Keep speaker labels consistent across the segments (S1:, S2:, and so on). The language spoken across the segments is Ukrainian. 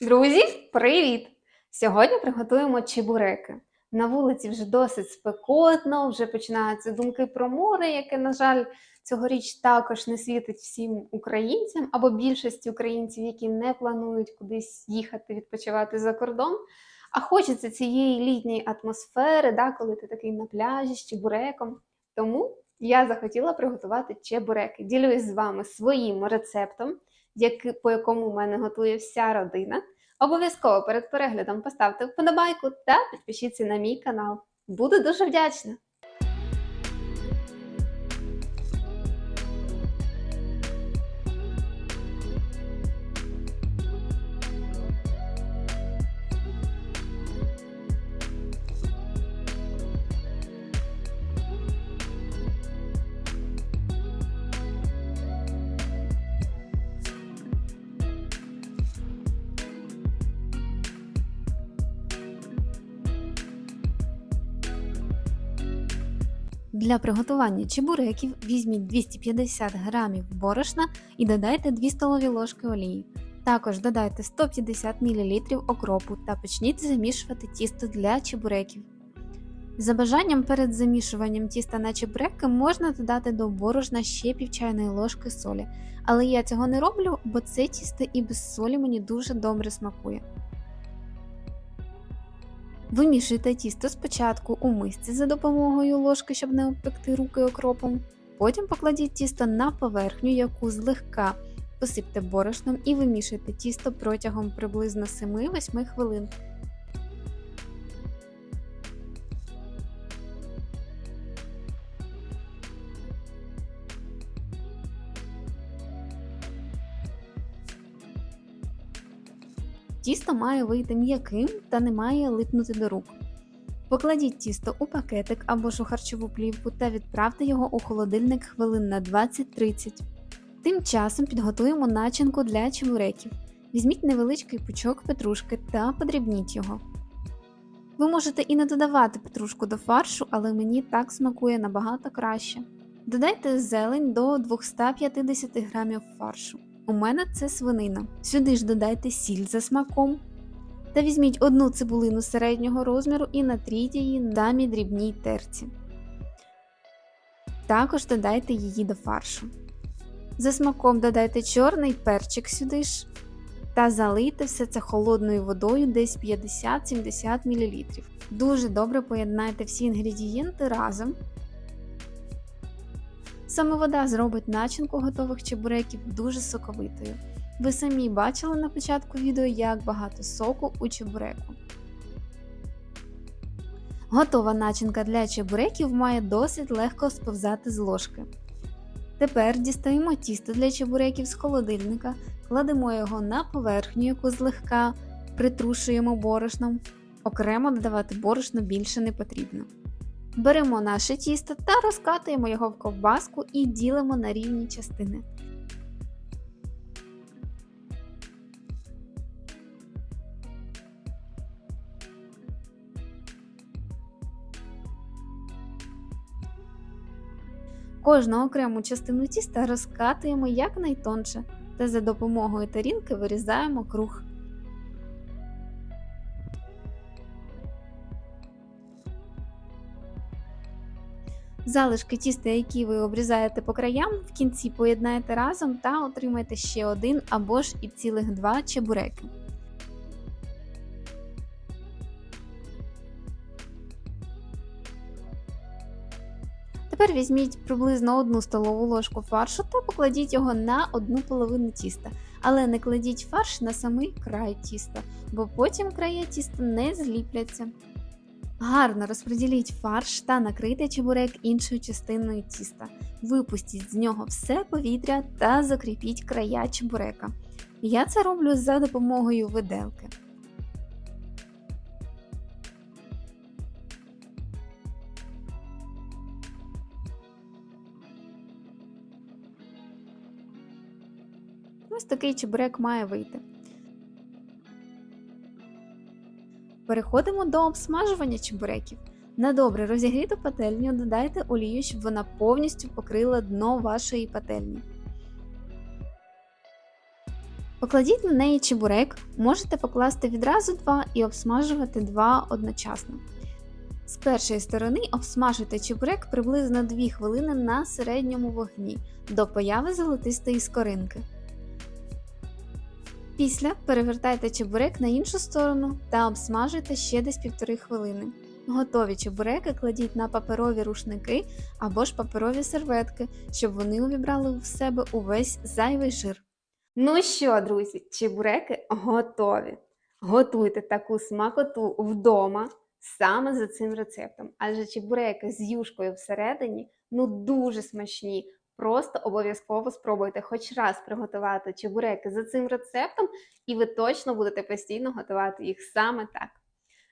S1: Друзі, привіт! Сьогодні приготуємо чебуреки. На вулиці вже досить спекотно, вже починаються думки про море, яке, на жаль, цьогоріч також не світить всім українцям або більшості українців, які не планують кудись їхати відпочивати за кордон. А хочеться цієї літньої атмосфери, да, коли ти такий на пляжі з чебуреком. Тому я захотіла приготувати чебуреки. Ділюсь з вами своїм рецептом, який, по якому в мене готує вся родина. Обов'язково перед переглядом поставте вподобайку та підпишіться на мій канал. Буду дуже вдячна! Для приготування чебуреків візьміть 250 г борошна і додайте 2 столові ложки олії. Також додайте 150 мл окропу та почніть замішувати тісто для чебуреків. За бажанням перед замішуванням тіста на чебуреки можна додати до борошна ще пів чайної ложки солі, але я цього не роблю, бо це тісто і без солі мені дуже добре смакує. Вимішуйте тісто спочатку у мисці за допомогою ложки, щоб не обпекти руки окропом. Потім покладіть тісто на поверхню, яку злегка посипте борошном і вимішуйте тісто протягом приблизно 7-8 хвилин. Тісто має вийти м'яким та не має липнути до рук. Покладіть тісто у пакетик або ж у харчову плівку та відправте його у холодильник хвилин на 20-30. Тим часом підготуємо начинку для чебуреків. Візьміть невеличкий пучок петрушки та подрібніть його. Ви можете і не додавати петрушку до фаршу, але мені так смакує набагато краще. Додайте зелень до 250 г фаршу. У мене це свинина. Сюди ж додайте сіль за смаком. Та візьміть одну цибулину середнього розміру і натріть її на дрібній терці. Також додайте її до фаршу. За смаком додайте чорний перчик сюди ж та залийте все це холодною водою десь 50-70 мл. Дуже добре поєднайте всі інгредієнти разом. Саме вода зробить начинку готових чебуреків дуже соковитою. Ви самі бачили на початку відео, як багато соку у чебуреку. Готова начинка для чебуреків має досить легко сповзати з ложки. Тепер дістаємо тісто для чебуреків з холодильника, кладемо його на поверхню, яку злегка притрушуємо борошном. Окремо додавати борошно більше не потрібно. Беремо наше тісто та розкатуємо його в ковбаску і ділимо на рівні частини. Кожну окрему частину тіста розкатуємо якнайтонше та за допомогою тарілки вирізаємо круг. Залишки тіста, які ви обрізаєте по краям, в кінці поєднаєте разом та отримаєте ще один або ж і цілих два чебуреки. Тепер візьміть приблизно одну столову ложку фаршу та покладіть його на одну половину тіста. Але не кладіть фарш на самий край тіста, бо потім краї тіста не зліпляться. Гарно розподіліть фарш та накрийте чебурек іншою частиною тіста. Випустіть з нього все повітря та закріпіть края чебурека. Я це роблю за допомогою виделки. Ось такий чебурек має вийти. Переходимо до обсмажування чебуреків. На добре розігріту пательню додайте олію, щоб вона повністю покрила дно вашої пательні. Покладіть на неї чебурек, можете покласти відразу два і обсмажувати два одночасно. З першої сторони обсмажуйте чебурек приблизно 2 хвилини на середньому вогні до появи золотистої скоринки. Після перевертайте чебурек на іншу сторону та обсмажуйте ще десь півтори хвилини. Готові чебуреки кладіть на паперові рушники або ж паперові серветки, щоб вони увібрали в себе увесь зайвий жир. Ну що, друзі, чебуреки готові. Готуйте таку смакоту вдома саме за цим рецептом. Адже чебуреки з юшкою всередині ну дуже смачні. Просто обов'язково спробуйте хоч раз приготувати чебуреки за цим рецептом, і ви точно будете постійно готувати їх саме так.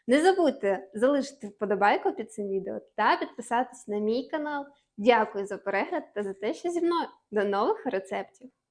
S1: Не забудьте залишити вподобайку під цим відео та підписатись на мій канал. Дякую за перегляд та за те, що зі мною. До нових рецептів!